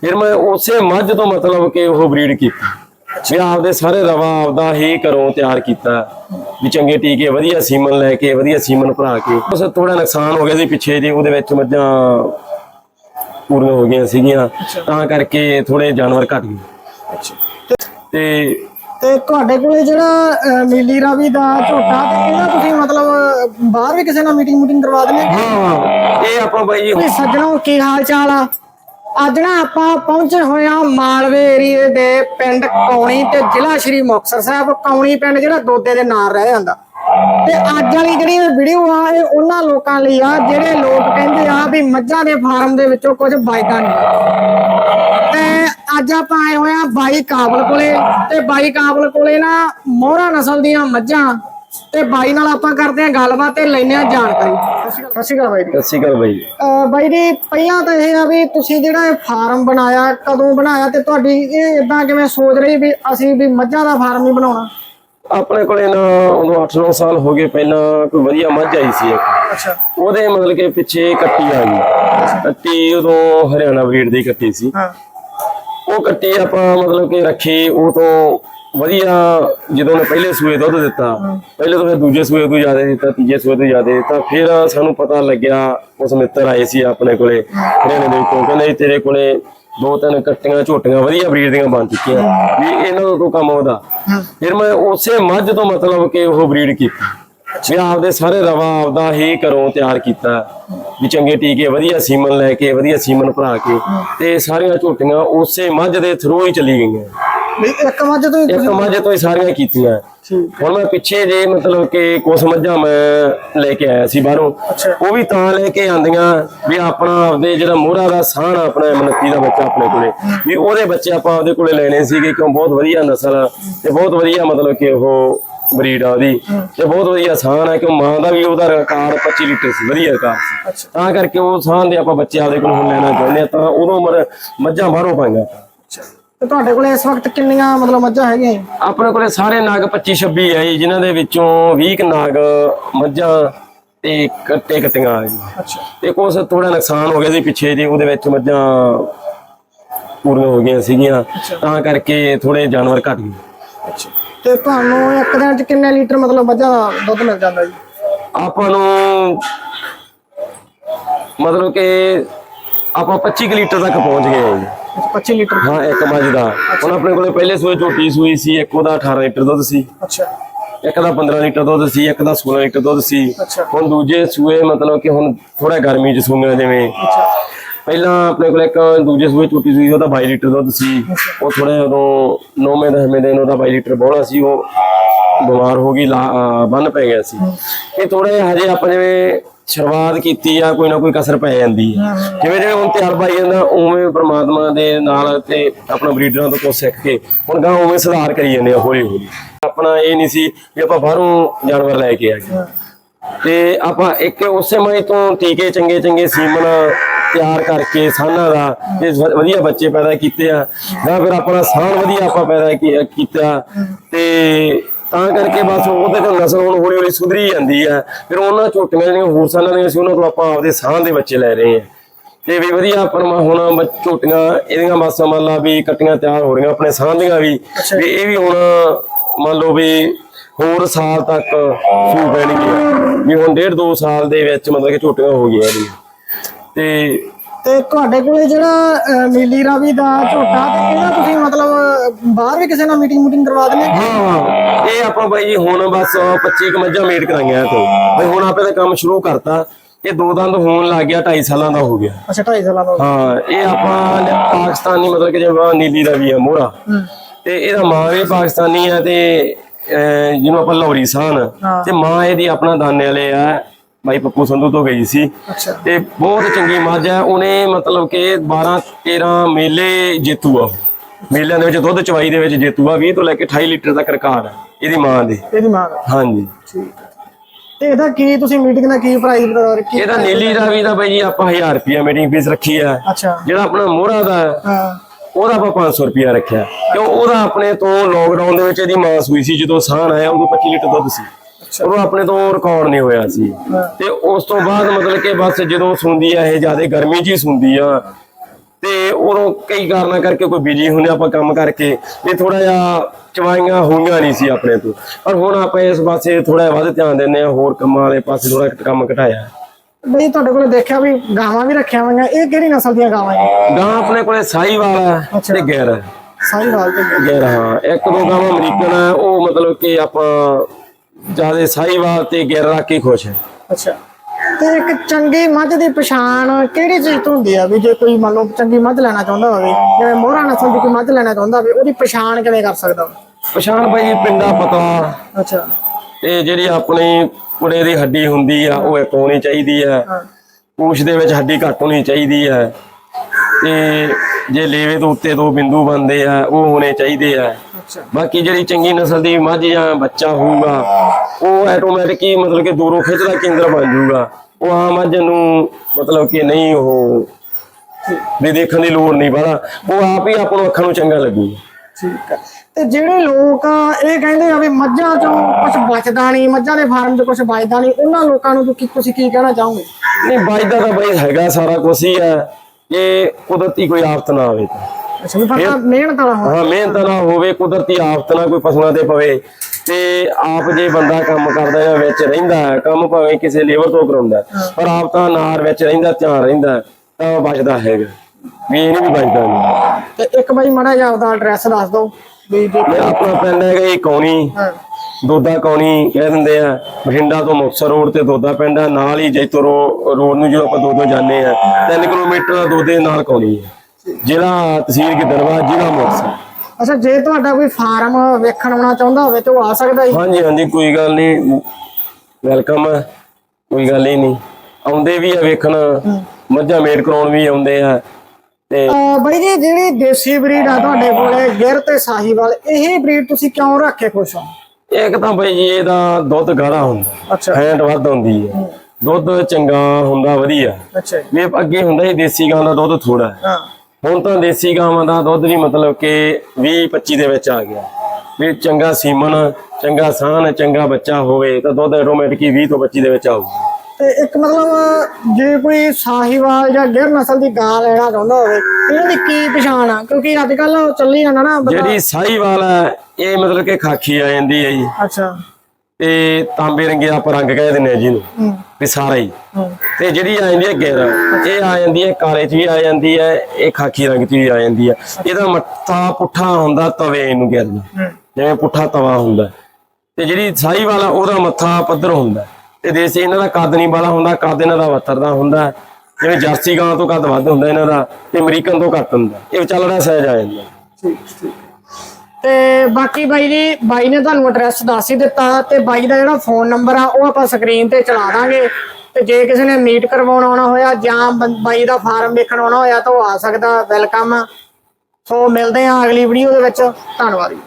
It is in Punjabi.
ਫਿਰ ਮੈਂ ਉਸੇ ਮੱਝ ਤੋਂ ਮਤਲਬ ਕਿ ਉਹ ਬਰੀਡ ਕੀਤੀ। ਵੀ ਆਪਦੇ ਸਾਰੇ ਰਵਾ ਆਪਦਾ ਹੀ ਘਰੋਂ ਤਿਆਰ ਕੀਤਾ। ਵੀ ਚੰਗੇ ਟੀਕੇ ਵਧੀਆ ਸੀਮਨ ਲੈ ਕੇ ਵਧੀਆ ਸੀਮਨ ਭਰਾ ਕੇ। ਉਸ ਥੋੜਾ ਨੁਕਸਾਨ ਹੋ ਗਿਆ ਸੀ ਪਿੱਛੇ ਜੇ ਉਹਦੇ ਵਿੱਚ ਮੱਝਾਂ ਪੂਰੀਆਂ ਹੋ ਗਈਆਂ ਸੀਗੀਆਂ। ਤਾਂ ਕਰਕੇ ਥੋੜੇ ਜਾਨਵਰ ਘਟ ਗਏ। ਤੇ ਤੇ ਤੁਹਾਡੇ ਕੋਲੇ ਜਿਹੜਾ ਨੀਲੀ ਰਾਵੀ ਦਾ ਝੋਟਾ ਤੇ ਇਹਦਾ ਤੁਸੀਂ ਮਤਲਬ ਬਾਹਰ ਵੀ ਕਿਸੇ ਨਾਲ ਮੀਟਿੰਗ ਮੂਟਿੰਗ ਕਰਵਾ ਦਿੰਦੇ ਹੋ? ਇਹ ਆਪਾਂ ਬਾਈ ਜੀ ਸੱਜਣੋ ਕੀ ਹਾਲ ਚਾਲ ਆ? ਅੱਜ ਨਾ ਆਪਾਂ ਪਹੁੰਚੇ ਹੋਏ ਆ ਮਾਲਵੇ ਏਰੀਏ ਦੇ ਪਿੰਡ ਕੌਣੀ ਤੇ ਜ਼ਿਲ੍ਹਾ ਸ਼੍ਰੀ ਮੁਕਤਸਰ ਸਾਹਿਬ। ਕੌਣੀ ਪਿੰਡ ਜਿਹੜਾ ਦੋਦੇ ਦੇ ਨਾਲ ਰਹਿ ਜਾਂਦਾ। ਤੇ ਅੱਜ ਵਾਲੀ ਜਿਹੜੀ ਵੀਡੀਓ ਆ, ਇਹ ਉਹਨਾਂ ਲੋਕਾਂ ਲਈ ਆ, ਜਿਹੜੇ ਲੋਕ ਕਹਿੰਦੇ ਆ ਵੀ ਮੱਝਾਂ ਦੇ ਫਾਰਮ ਦੇ ਵਿੱਚੋਂ ਕੁਝ ਵਾਇਦਾ ਨਹੀਂ। ਤੇ ਅੱਜ ਆਪਾਂ ਆਏ ਹੋਏ ਆ ਬਾਈ ਕਾਬਲ ਕੋਲੇ। ਤੇ ਬਾਈ ਕਾਬਲ ਕੋਲੇ ਨਾ ਮੋਹਰਾ ਨਸਲ ਦੀਆਂ ਮੱਝਾਂ। ਤੇ ਬਾਈ ਨਾਲ ਆਪਾਂ ਕਰਦੇ ਆ ਗੱਲਬਾਤ ਤੇ ਲੈਨੇ ਆ ਜਾਣਕਾਰੀ। ਸਤਿ ਸ਼੍ਰੀ ਅਕਾਲ ਬਾਈ ਜੀ। ਸਤਿ ਸ਼੍ਰੀ ਅਕਾਲ ਬਾਈ ਅਹ ਬਾਈ ਜੀ ਪਹਿਲਾਂ ਤਾਂ ਇਹ ਆ ਵੀ ਤੁਸੀਂ ਜਿਹੜਾ ਇਹ ਫਾਰਮ ਬਣਾਇਆ ਕਦੋਂ ਬਣਾਇਆ ਤੇ ਤੁਹਾਡੀ ਇਹ ਇਦਾਂ ਕਿਵੇਂ ਸੋਚ ਰਹੀ ਵੀ ਅਸੀਂ ਵੀ ਮੱਝਾਂ ਦਾ ਫਾਰਮ ਹੀ ਬਣਾਉਣਾ? ਆਪਣੇ ਕੋਲੇ ਨਾ ਉਦੋਂ 8-9 ਸਾਲ ਹੋ ਗਏ ਪਹਿਲਾਂ ਕੋਈ ਵਧੀਆ ਮੱਝ ਆਈ ਸੀ ਇੱਕ। ਅੱਛਾ। ਉਹਦੇ ਮਤਲਬ ਕਿ ਪਿੱਛੇ ਕੱਟੀ ਆ ਗਈ। ਕੱਟੀ ਉਦੋਂ ਹਰਿਆਣਾ ਬਰੀਡ ਦੀ ਕੱਟੀ ਸੀ। ਹਾਂ। ਉਹ ਕੱਟੀ ਆਪਾਂ ਮਤਲਬ ਕਿ ਰੱਖੀ ਉਹ ਤੋਂ ਵਧੀਆ, ਜਦੋਂ ਨੇ ਪਹਿਲੇ ਸੂਏ ਦੁੱਧ ਦਿੱਤਾ, ਪਹਿਲੇ ਤੋਂ ਫਿਰ ਦੂਜੇ ਸੂਏ ਤੋਂ ਜ਼ਿਆਦਾ ਦਿੱਤਾ ਤੀਜੇ ਸੂਏ ਤੋਂ ਜ਼ਿਆਦਾ ਦਿੱਤਾ ਫਿਰ ਸਾਨੂੰ ਪਤਾ ਲੱਗਿਆ, ਉਸ ਮਿੱਤਰ ਆਏ ਸੀ ਆਪਣੇ ਕੋਲੇ ਹਰਿਆਣੇ ਦੇ ਵਿੱਚੋਂ ਕਹਿੰਦੇ, ਤੇਰੇ ਕੋਲੇ ਦੋ ਤਿੰਨ ਕੱਟੀਆਂ ਝੋਟੀਆਂ ਵਧੀਆ ਬਰੀਡ ਦੀਆਂ ਬਣ ਚੁੱਕੀਆਂ, ਵੀ ਇਹਨਾਂ ਤੋਂ ਤੂੰ ਕੰਮ ਉਹਦਾ ਫਿਰ ਮੈਂ ਉਸੇ ਮੱਝ ਤੋਂ ਮਤਲਬ ਕਿ ਉਹ ਬਰੀਡ ਕੀਤੀ। ਵੀ ਆਪਦੇ ਸਾਰੇ ਰਵਾ ਆਪਦਾ ਹੀ ਘਰੋਂ ਤਿਆਰ ਕੀਤਾ, ਵੀ ਚੰਗੇ ਟੀਕੇ, ਵਧੀਆ ਸੀਮਨ ਲੈ ਕੇ, ਵਧੀਆ ਸੀਮਨ ਭਰਾ ਕੇ, ਤੇ ਸਾਰੀਆਂ ਝੋਟੀਆਂ ਉਸੇ ਮੱਝ ਦੇ ਥਰੂ ਹੀ ਚਲੀ ਗਈਆਂ। ਇੱਕ ਮੱਝ ਤੋਂ ਹੀ ਇੱਕ ਮੱਝ ਤੋਂ ਹੀ ਸਾਰੀਆਂ ਕੀਤੀਆਂ। ਠੀਕ। ਹੁਣ ਮੈਂ ਪਿੱਛੇ ਜੇ ਮਤਲਬ ਕਿ ਕੁਛ ਮੱਝਾਂ ਮੈਂ ਲੈ ਕੇ ਆਇਆ ਸੀ ਬਾਹਰੋਂ ਅੱਛਾ। ਉਹ ਵੀ ਤਾਂ ਲੈ ਕੇ ਆਂਦੀਆਂ ਵੀ ਆਪਣਾ ਆਪਦੇ ਜਿਹੜਾ ਮੋਹਰਾ ਦਾ ਸਾਹਣ ਆ ਆਪਣਾ ਮਨੱਤੀ ਦਾ ਬੱਚਾ ਆਪਣੇ ਕੋਲੇ। ਵੀ ਉਹਦੇ ਬੱਚੇ ਆਪਾਂ ਆਪਦੇ ਕੋਲੇ ਲੈਣੇ ਸੀਗੇ ਕਿਉਂ ਬਹੁਤ ਵਧੀਆ ਨਸਲ ਆ ਤੇ ਬਹੁਤ ਵਧੀਆ ਮਤਲਬ ਕਿ ਉਹ ਬਰੀਡ ਆ ਉਹਦੀ। ਤੇ ਬਹੁਤ ਵਧੀਆ ਸਾਹਣ ਆ ਕਿਉਂ ਮਾਂ ਦਾ ਵੀ ਉਹਦਾ ਰਿਕਾਰਡ 25 ਲੀਟਰ ਸੀ ਵਧੀਆ ਰਿਕਾਰਡ ਸੀ। ਅੱਛਾ। ਤਾਂ ਕਰਕੇ ਉਹ ਸਾਹਣ ਦੇ ਆਪਾਂ ਬੱਚੇ ਆਪਦੇ ਕੋਲ ਹੁਣ ਲੈਣਾ ਚਾਹੁੰਦੇ ਆ ਤਾਂ ਉਦੋਂ ਮਰ ਮੱਝਾਂ ਬਾਹਰੋਂ ਪਾਈਆਂ। ਤੇ ਤੁਹਾਡੇ ਕੋਲੇ ਇਸ ਵਕਤ ਕਿੰਨੀਆਂ ਮਤਲਬ ਮੱਝਾਂ ਹੈਗੀਆਂ ਜੀ? ਆਪਣੇ ਕੋਲੇ ਸਾਰੇ ਨਾਗ 25 26 ਹੈ ਜੀ ਜਿਨ੍ਹਾਂ ਦੇ ਵਿੱਚੋਂ 20 ਕੁ ਨਾਗ ਮੱਝਾਂ ਤੇ ਕੱਟੇ ਕੱਟੀਆਂ ਆ ਜੀ। ਅੱਛਾ। ਤੇ ਕੁਛ ਥੋੜਾ ਨੁਕਸਾਨ ਹੋ ਗਿਆ ਸੀ ਪਿੱਛੇ ਜੇ ਉਹਦੇ ਵਿੱਚ ਮੱਝਾਂ ਪੂਰੀਆਂ ਹੋ ਗਈਆਂ ਸੀਗੀਆਂ ਤਾਂ ਕਰਕੇ ਥੋੜੇ ਜਾਨਵਰ ਘਟ ਗਏ। ਅੱਛਾ। ਤੇ ਤੁਹਾਨੂੰ ਇੱਕ ਦਿਨ ਚ ਕਿੰਨੇ ਲੀਟਰ ਮਤਲਬ ਮੱਝਾਂ ਦਾ ਦੁੱਧ ਮਿਲ ਜਾਂਦਾ ਜੀ? ਆਪਾਂ ਨੂੰ ਮਤਲਬ ਕਿ ਆਪਾਂ 25 ਕੁ ਲੀਟਰ ਤੱਕ ਪਹੁੰਚ ਗਏ ਹਾਂ ਜੀ। 25 ਲੀਟਰ ਹਾਂ ਇੱਕ ਮੱਝ ਦਾ। ਹੁਣ ਆਪਣੇ ਕੋਲੇ ਪਹਿਲੇ ਸੂਏ ਝੋਟੀ ਸੂਈ ਸੀ ਇੱਕ ਉਹਦਾ 18 ਲੀਟਰ ਦੁੱਧ ਸੀ। ਅੱਛਾ। ਇੱਕ ਦਾ 15 ਲੀਟਰ ਦੁੱਧ ਸੀ ਇੱਕ ਦਾ 16 ਲੀਟਰ ਦੁੱਧ ਸੀ। ਹੁਣ ਦੂਜੇ ਸੂਏ ਮਤਲਬ ਕਿ ਹੁਣ ਥੋੜਾ ਗਰਮੀ ਚ ਸੂਈਆਂ ਜਿਵੇਂ। ਪਹਿਲਾਂ ਆਪਣੇ ਕੋਲ ਇੱਕ ਦੂਜੇ ਸੂਏ ਝੋਟੀ ਸੀ ਉਹਦਾ 22 ਲੀਟਰ ਦੁੱਧ ਸੀ। ਉਹ ਥੋੜੇ ਉਦੋਂ ਨੌਵੇਂ ਦਸਵੇਂ ਦਿਨ ਉਹਦਾ 22 ਲੀਟਰ ਬੋਲਾ ਸੀ ਉਹ ਬਿਮਾਰ ਹੋ ਗਈ ਬੰਨ ਪੈ ਗਿਆ ਸੀ। ਇਹ ਥੋੜੇ ਹਜੇ ਆਪਾਂ ਜਿਵੇਂ ਸ਼ੁਰੂਆਤ ਕੀਤੀ ਆ ਕੋਈ ਨਾ ਕੋਈ ਕਸਰ ਪੈ ਜਾਂਦੀ ਹੈ। ਜਿਵੇਂ ਜਿਵੇਂ ਹੁਣ ਤਜਰਬਾ ਆਈ ਜਾਂਦਾ ਉਵੇਂ ਪ੍ਰਮਾਤਮਾ ਦੇ ਨਾਲ ਤੇ ਆਪਣਾ ਬਰੀਡਰਾਂ ਤੋਂ ਕੁਛ ਸਿੱਖ ਕੇ ਹੁਣ ਗਾਂ ਉਵੇਂ ਸੁਧਾਰ ਕਰੀ ਜਾਂਦੇ ਆ ਹੌਲੀ ਹੌਲੀ। ਆਪਣਾ ਇਹ ਨਹੀਂ ਸੀ ਵੀ ਆਪਾਂ ਬਾਹਰੋਂ ਜਾਨਵਰ ਲੈ ਕੇ ਆ ਗਏ। ਤੇ ਆਪਾਂ ਇੱਕ ਉਸੇ ਮਾਈ ਤੋਂ ਟੀਕੇ ਚੰਗੇ ਚੰਗੇ ਸੀਮਨ ਤਿਆਰ ਕਰਕੇ ਸਾਨਾਂ ਦਾ ਤੇ ਵਧੀਆ ਬੱਚੇ ਪੈਦਾ ਕੀਤੇ ਆ। ਜਾਂ ਫਿਰ ਆਪਣਾ ਸਾਨ ਵਧੀਆ ਆਪਾਂ ਪੈਦਾ ਕੀਤਾ। ਤੇ ਤਾਂ ਕਰਕੇ ਬਸ ਉਹਦੇ ਤੋਂ ਨਸਲ ਹੁਣ ਹੌਲੀ ਹੌਲੀ ਸੁਧਰੀ ਜਾਂਦੀ ਆ ਫਿਰ ਉਹਨਾਂ ਝੋਟੀਆਂ ਜਿਹੜੀਆਂ ਹੋਰ ਸਾਨਾਂ ਦੀਆਂ ਸੀ ਉਹਨਾਂ ਤੋਂ ਆਪਾਂ ਆਪਦੇ ਸਾਨ ਦੇ ਬੱਚੇ ਲੈ ਰਹੇ ਆ ਤੇ ਵੀ ਵਧੀਆ ਨੂੰ ਹੁਣ ਝੋਟੀਆਂ ਇਹਦੀਆਂ ਬਸ ਮੰਨ ਲਾ ਵੀ ਕੱਟੀਆਂ ਤਿਆਰ ਹੋ ਰਹੀਆਂ ਆਪਣੇ ਸਾਨ ਦੀਆਂ ਵੀ। ਵੀ ਇਹ ਵੀ ਹੁਣ ਮੰਨ ਲਓ ਵੀ ਹੋਰ ਸਾਲ ਤੱਕ ਸੂ ਪੈਣਗੀਆਂ ਵੀ ਹੁਣ ਡੇਢ ਦੋ ਸਾਲ ਦੇ ਵਿੱਚ ਮਤਲਬ ਕਿ ਝੋਟੀਆਂ ਹੋ ਗਈਆਂ ਇਹਦੀਆਂ। ਤੇ ਤੇ ਤੁਹਾਡੇ ਕੋਲੇ ਜਿਹੜਾ ਨੀਲੀ ਰਾਵੀ ਦਾ ਝੋਟਾ ਤੇ ਇਹਦਾ ਤੁਸੀਂ ਮਤਲਬ ਬਾਹਰ ਵੀ ਕਿਸੇ ਨਾਲ ਮੀਟਿੰਗ ਮੂਟਿੰਗ ਕਰਵਾ ਦਿੰਦੇ ਹੋ? ਹਾਂ ਇਹ ਆਪਾਂ ਬਾਈ ਜੀ ਹੁਣ ਬਸ 25 ਕੁ ਮੱਝਾਂ ਮੇਟ ਕਰਾਈਆਂ ਤੋਂ ਬਈ ਹੁਣ ਆਪੇ ਤਾਂ ਕੰਮ ਸ਼ੁਰੂ ਕਰਤਾ। ਇਹ ਦੋ ਦੰਦ ਹੋਣ ਲੱਗ ਗਿਆ 2.5 ਸਾਲਾਂ ਦਾ ਹੋ ਗਿਆ। ਅੱਛਾ 2.5 ਸਾਲਾਂ ਦਾ ਹਾਂ ਇਹ ਆਪਾਂ ਪਾਕਿਸਤਾਨੀ ਮਤਲਬ ਕਿ ਜਿਵੇਂ ਨੀਲੀ ਦਾ ਵੀ ਆ ਮੋਹਰਾ। ਤੇ ਇਹਦਾ ਮਾਂ ਵੀ ਪਾਕਿਸਤਾਨੀ ਆ ਤੇ ਜਿਹਨੂੰ ਆਪਾਂ ਲਾਹੌਰੀ ਸਾਨ ਹਾਂ। ਤੇ ਮਾਂ ਇਹਦੀ ਆਪਣਾ ਦਾਨੇ ਵਾਲੇ ਆ ਬਾਈ ਪੱਪੂ ਸੰਧੂ ਤੋਂ ਗਈ ਸੀ। ਤੇ ਬਹੁਤ ਚੰਗੀ ਮੱਝ ਹੈ ਉਹਨੇ ਮਤਲਬ ਕਿ 12 13 ਮੇਲੇ ਜੇਤੂ ਆ। ਮੇਲਿਆਂ ਦੇ ਵਿੱਚ ਦੁੱਧ ਚਵਾਈ ਦੇ ਵਿੱਚ ਜੇਤੂ ਆ 20 ਤੋਂ ਲੈ ਕੇ 28 ਲੀਟਰ ਤੱਕ ਰਿਕਾਰਡ ਹੈ। ਇਹਦੀ ਮਾਂ ਦੇ। ਇਹਦੀ ਮਾਂ ਦਾ। ਹਾਂਜੀ। ਠੀਕ ਹੈ। ਤੇ ਇਹਦਾ ਕੀ ਤੁਸੀਂ ਮੀਟਿੰਗ ਦਾ ਕੀ ਪ੍ਰਾਈਸ ਰੱਖੀ ਇਹਦਾ ਨੀਲੀ ਰਾਵੀ ਦਾ ਬਾਈ ਜੀ ਆਪਾਂ 1000 ਰੁਪਿਆ ਮੀਟਿੰਗ ਫੀਸ ਰੱਖੀ ਆ ਅੱਛਾ। ਜਿਹੜਾ ਆਪਣਾ ਮੋਹਰਾ ਦਾ ਹੈ, ਉਹਦਾ ਆਪਾਂ 500 ਰੁਪਿਆ ਰੱਖਿਆ। ਕਿਉਂ? ਉਹਦਾ ਆਪਣੇ ਤੋਂ ਲੋਕਡਾਊਨ ਦੇ ਵਿੱਚ ਇਹਦੀ ਮਾਂ ਸੂਈ ਸੀ ਜਦੋਂ ਸਾਹਣ ਆਇਆ ਉਦੋਂ 25 ਲੀਟਰ ਦੁੱਧ ਸੀ। ਉਦੋਂ ਆਪਣੇ ਤੋਂ ਰਿਕਾਰਡ ਨਹੀਂ ਹੋਇਆ ਸੀ। ਤੇ ਉਸ ਤੋਂ ਬਾਅਦ ਮਤਲਬ ਕਿ ਬਸ ਜਦੋਂ ਸੁੰਦੀ ਆ ਇਹ ਜ਼ਿਆਦਾ ਗਰਮੀ 'ਚ ਹੀ ਸੁੰਦੀ ਆ ਤੇ ਉਦੋਂ ਕਈ ਕਾਰਨਾਂ ਕਰਕੇ ਕੋਈ ਬਿਜ਼ੀ ਹੁੰਦੇ ਆਪਾਂ ਕੰਮ ਕਰਕੇ ਇਹ ਥੋੜਾ ਜਿਹਾ ਚਵਾਈਆਂ ਹੋਈਆਂ ਨਹੀਂ ਸੀ ਆਪਣੇ ਤੋਂ। ਪਰ ਹੁਣ ਆਪਾਂ ਇਸ ਪਾਸੇ ਥੋੜਾ ਵੱਧ ਧਿਆਨ ਦਿੰਦੇ ਆ ਹੋਰ ਕੰਮਾਂ ਵਾਲੇ ਪਾਸੇ ਥੋੜਾ ਕੰਮ ਘਟਾਇਆ ਬਈ ਤੁਹਾਡੇ ਕੋਲ ਦੇਖਿਆ ਵੀ ਗਾਵਾਂ ਵੀ ਰੱਖੀਆਂ ਹੋਈਆਂ ਇਹ ਕਿਹੜੀ ਨਸਲ ਦੀਆਂ ਗਾਵਾਂ ਨੇ? ਗਾਂ ਆਪਣੇ ਕੋਲੇ ਅੱਛਾ। ਤੇ ਗੈਰ। ਸਾਹੀਵਾਲ ਤੇ ਗੈਰ। ਹਾਂ। ਇੱਕ ਦੋ ਗਾਵਾਂ ਅਮਰੀਕਨ ਹੈ ਉਹ ਮਤਲਬ ਕਿ ਆਪਾਂ ਜ਼ਿਆਦਾ ਸਾਈਵਾਲ ਤੇ ਗੈਰ ਰੱਖ ਕੇ ਖੁਸ਼ ਹੈ। ਅੱਛਾ। ਤੇ ਇੱਕ ਚੰਗੀ ਮੱਝ ਦੀ ਪਛਾਣ ਕਿਹੜੀ ਚੀਜ਼ ਤੋਂ ਹੁੰਦੀ ਆ ਵੀ ਜੇ ਕੋਈ ਮੰਨ ਲਓ ਚੰਗੀ ਮੱਝ ਲੈਣਾ ਚਾਹੁੰਦਾ ਹੋਵੇ ਜਿਵੇਂ ਮੋਹਰਾ ਨਸਲ ਦੀ ਕੋਈ ਮੱਝ ਲੈਣਾ ਚਾਹੁੰਦਾ ਹੋਵੇ ਉਹਦੀ ਪਛਾਣ ਕਿਵੇਂ ਕਰ ਸਕਦਾ ਪਛਾਣ ਭਾਈ ਪਿੰਡਾ ਪਤਾ। ਅੱਛਾ। ਤੇ ਜਿਹੜੀ ਆਪਣੀ ਕੁੜੇ ਦੀ ਹੱਡੀ ਹੁੰਦੀ ਆ ਉਹ ਇੱਕ ਹੋਣੀ ਚਾਹੀਦੀ ਹੈ ਹਾਂ। ਪੂਛ ਦੇ ਵਿੱਚ ਹੱਡੀ ਘੱਟ ਹੋਣੀ ਚਾਹੀਦੀ ਹੈ ਤੇ ਜੇ ਲੇਵੇ ਤੋਂ ਉੱਤੇ ਦੋ ਬਿੰਦੂ ਬਣਦੇ ਆ ਉਹ ਹੋਣੇ ਚਾਹੀਦੇ ਆ। ਬਾਕੀ ਜਿਹੜੀ ਚੰਗੀ ਨਸਲ ਦੀ ਮੱਝ ਜਾਂ ਬੱਚਾ ਹੋਊਗਾ ਉਹ ਆਟੋਮੈਟਿਕ ਹੀ ਮਤਲਬ ਕਿ ਦੂਰੋਂ ਖਿੱਚਦਾ ਕੇਂਦਰ ਬਣ ਜਾਊਗਾ। ਉਹ ਆਮ ਮੱਝ ਨੂੰ ਮਤਲਬ ਕਿ ਨਹੀਂ ਉਹ ਵੀ ਦੇਖਣ ਦੀ ਲੋੜ ਨਹੀਂ ਬਾਹਲਾ। ਉਹ ਆਪ ਹੀ ਆਪਾਂ ਨੂੰ ਅੱਖਾਂ ਨੂੰ ਚੰਗਾ ਲੱਗੂਗਾ ਠੀਕ ਹੈ ਤੇ ਜਿਹੜੇ ਲੋਕ ਆ, ਇਹ ਕਹਿੰਦੇ ਆ ਵੀ ਮੱਝਾਂ ਚੋਂ ਕੁਝ ਬਚਦਾ ਨਹੀਂ ਮੱਝਾਂ ਦੇ ਫਾਰਮ 'ਚ ਕੁਝ ਬਚਦਾ ਨਹੀਂ। ਉਹਨਾਂ ਲੋਕਾਂ ਨੂੰ ਤੁਸੀਂ ਤੁਸੀਂ ਕੀ ਕਹਿਣਾ ਚਾਹੋਗੇ? ਨਹੀਂ ਬਾਈਦਾ ਤਾਂ ਬਈ ਹੈਗਾ ਸਾਰਾ ਕੁਝ ਹੀ ਹੈ ਇਹ ਕੁਦਰਤੀ ਕੋਈ ਆਫਤ ਨਾ ਆਵੇ। ਅੱਛਾ ਵੀ ਮਿਹਨਤ ਹੋਣਾ ਹਾਂ ਮਿਹਨਤ ਨਾ ਹੋਵੇ ਕੁਦਰਤੀ ਆਫਤ ਨਾ ਕੋਈ ਪਸ਼ੂਆਂ ਤੇ ਪਵੇ। ਤੇ ਆਪ ਜੇ ਬੰਦਾ ਕੰਮ ਕਰਦਾ ਜਾਂ ਵਿੱਚ ਰਹਿੰਦਾ ਹੈ, ਕੰਮ ਭਾਵੇਂ ਕਿਸੇ ਲੇਬਰ ਤੋਂ ਕਰਾਉਂਦਾ ਹੈ, ਪਰ ਆਪ ਤਾਂ ਨਾਰ ਵਿੱਚ ਰਹਿੰਦਾ ਧਿਆਨ ਰਹਿੰਦਾ ਹੈ, ਤਾਂ ਬਚਦਾ ਹੈਗਾ। ਵੀ ਇਹ ਨਹੀਂ ਵੀ ਬਚਦਾ ਤੇ ਇੱਕ ਬਾਈ ਮੜਾ ਜਿਹਾ ਆਪਦਾ ਐਡਰੈਸ ਦੱਸ ਦਿਓ ਵੀ ਜੇ ਆਪਣਾ ਪਿੰਡ ਹੈਗਾ ਇਹ ਕੌਣੀ। ਹਾਂ। ਦੋਦਾ ਕੌਣੀ ਕਹਿ ਦਿੰਦੇ ਆ। ਬਠਿੰਡਾ ਤੋਂ ਮੁਕਤਸਰ ਰੋਡ ਤੇ ਦੋਦਾ ਪਿੰਡ ਆ ਨਾਲ ਹੀ ਜੈਤੋ ਰੋਡ ਨੂੰ ਜਦੋਂ ਆਪਾਂ ਦੋਦੋ ਜਾਂਦੇ ਆ 3 ਕਿਲੋਮੀਟਰ ਦਾ ਦੋਦੇ ਨਾਲ ਕੌਣੀ ਹੈ। ਜ਼ਿਲ੍ਹਾ ਤਹਿਸੀਲ ਗਿੱਦੜਵਾ ਜ਼ਿਲ੍ਹਾ ਮੁਕਤਸਰ। ਅੱਛਾ ਜੇ ਤੁਹਾਡਾ ਕੋਈ ਫਾਰਮ ਵੇਖਣ ਆਉਣਾ ਚਾਹੁੰਦਾ ਹੋਵੇ ਤੇ ਉਹ ਆ ਸਕਦਾ ਜੀ। ਹਾਂਜੀ ਹਾਂਜੀ ਕੋਈ ਗੱਲ ਨਹੀਂ। ਵੈਲਕਮ ਹੈ ਕੋਈ ਗੱਲ ਹੀ ਨਹੀਂ। ਆਉਂਦੇ ਵੀ ਆ ਵੇਖਣ। ਮੱਝਾਂ ਮੇਟ ਕਰਾਉਣ ਵੀ ਆਉਂਦੇ ਆ। ਤੇ ਬਾਈ ਜੀ ਜਿਹੜੀ ਦੇਸੀ ਬਰੀਡ ਆ ਤੁਹਾਡੇ ਕੋਲੇ ਗਿਰ ਤੇ ਸਾਹੀਵਾਲ ਇਹ ਬਰੀਡ ਤੁਸੀਂ ਕਿਉਂ ਰੱਖ ਕੇ ਖੁਸ਼ ਹੋ? ਇੱਕ ਤਾਂ ਬਈ ਜੀ ਇਹਦਾ ਦੁੱਧ ਗਾੜਾ ਹੁੰਦਾ। ਅੱਛਾ। ਫੈਂਟ ਵੱਧ ਹੁੰਦੀ ਹੈ। ਦੁੱਧ ਚੰਗਾ ਹੁੰਦਾ ਵਧੀਆ। ਅੱਛਾ ਜੀ। ਵੀ ਅੱਗੇ ਹੁੰਦਾ ਸੀ ਦੇਸੀ ਗਾਂ ਦਾ ਦੁੱਧ ਥੋੜਾ ਹਾਂ। ਹੁਣ ਤਾਂ ਦੇਸੀ ਗਾਵਾਂ ਦਾ ਦੁੱਧ ਵੀ ਮਤਲਬ ਕਿ 20 25 ਦੇ ਵਿੱਚ ਆ ਗਿਆ। ਵੀ ਚੰਗਾ ਸੀਮਨ ਚੰਗਾ ਸਾਨ ਚੰਗਾ ਬੱਚਾ ਹੋਵੇ ਤਾਂ ਦੁੱਧ ਆਟੋਮੈਟਿਕ ਹੀ 20 ਤੋਂ 25 ਦੇ ਵਿੱਚ ਆਊਗਾ। ਤੇ ਇੱਕ ਮਤਲਬ ਜੇ ਕੋਈ ਸਾਹੀਵਾਲ ਜਾਂ ਗਿਰ ਨਸਲ ਦੀ ਗਾਂ ਲੈਣਾ ਚਾਹੁੰਦਾ ਹੋਵੇ ਇਹਨਾਂ ਦੀ ਕੀ ਪਛਾਣ ਆ? ਕਿਉਂਕਿ ਅੱਜ ਕੱਲ ਚੱਲੀ ਜਾਂਦਾ ਨਾ ਜਿਹੜੀ ਸਾਈਵਾਲ ਹੈ ਇਹ ਮਤਲਬ ਕਿ ਖਾਖੀ ਆ ਜਾਂਦੀ ਹੈ ਜੀ। ਅੱਛਾ। ਤੇ ਤਾਂਬੇ ਰੰਗੇ ਆਪਾਂ ਰੰਗ ਕਹਿ ਦਿੰਦੇ ਆ ਜਿਹਨੂੰ ਹੂੰ। ਵੀ ਸਾਰਾ ਹੀ। ਤੇ ਜਿਹੜੀ ਆ ਜਾਂਦੀ ਹੈ ਗਿਰ ਇਹ ਆ ਜਾਂਦੀ ਹੈ ਕਾਲੇ ਚ ਵੀ ਆ ਜਾਂਦੀ ਹੈ ਇਹ ਖਾਕੀ ਰੰਗ ਚ ਵੀ ਆ ਜਾਂਦੀ ਹੈ। ਇਹਦਾ ਮੱਥਾ ਪੁੱਠਾ ਹੁੰਦਾ ਤਵੇ ਨੂੰ ਗਿਰ ਨੂੰ ਹੂੰ। ਜਿਵੇਂ ਪੁੱਠਾ ਤਵਾ ਹੁੰਦਾ। ਤੇ ਜਿਹੜੀ ਸਾਈ ਵਾਲਾ ਉਹਦਾ ਮੱਥਾ ਪੱਧਰ ਹੁੰਦਾ। ਤੇ ਦੇਸੀ ਇਹਨਾਂ ਦਾ ਕੱਦ ਨਹੀਂ ਵਾਲਾ ਹੁੰਦਾ ਕੱਦ ਇਹਨਾਂ ਦਾ ਵੱਤਰ ਦਾ ਹੁੰਦਾ। ਜਿਵੇਂ ਜਰਸੀ ਗਾਂ ਤੋਂ ਕੱਦ ਵੱਧ ਹੁੰਦਾ ਇਹਨਾਂ ਦਾ ਤੇ ਅਮਰੀਕਨ ਤੋਂ ਘੱਟ ਹੁੰਦਾ। ਇਹ ਵਿਚਾਲੜਾ ਸਾਈਜ਼ ਆ ਜਾਂਦਾ। ਠੀਕ ਠੀਕ। ਤੇ ਬਾਕੀ ਬਾਈ ਜੀ, ਬਾਈ ਨੇ ਤੁਹਾਨੂੰ ਐਡਰੈਸ ਦੱਸ ਹੀ ਦਿੱਤਾ ਤੇ ਬਾਈ ਦਾ ਜਿਹੜਾ ਫੋਨ ਨੰਬਰ ਆ, ਉਹ ਆਪਾਂ ਸਕਰੀਨ ਤੇ ਚਲਾ ਦਾਂਗੇ। ਤੇ ਜੇ ਕਿਸੇ ਨੇ ਮੀਟ ਕਰਵਾਉਣ ਆਉਣਾ ਹੋਇਆ ਜਾਂ ਬੰ- ਬਾਈ ਦਾ ਫਾਰਮ ਵੇਖਣ ਆਉਣਾ ਹੋਇਆ ਤਾਂ ਉਹ ਆ ਸਕਦਾ। ਵੈਲਕਮ ਸੋ ਮਿਲਦੇ ਆ ਅਗਲੀ ਵੀਡੀਓ ਦੇ ਵਿੱਚ। ਧੰਨਵਾਦ ਜੀ।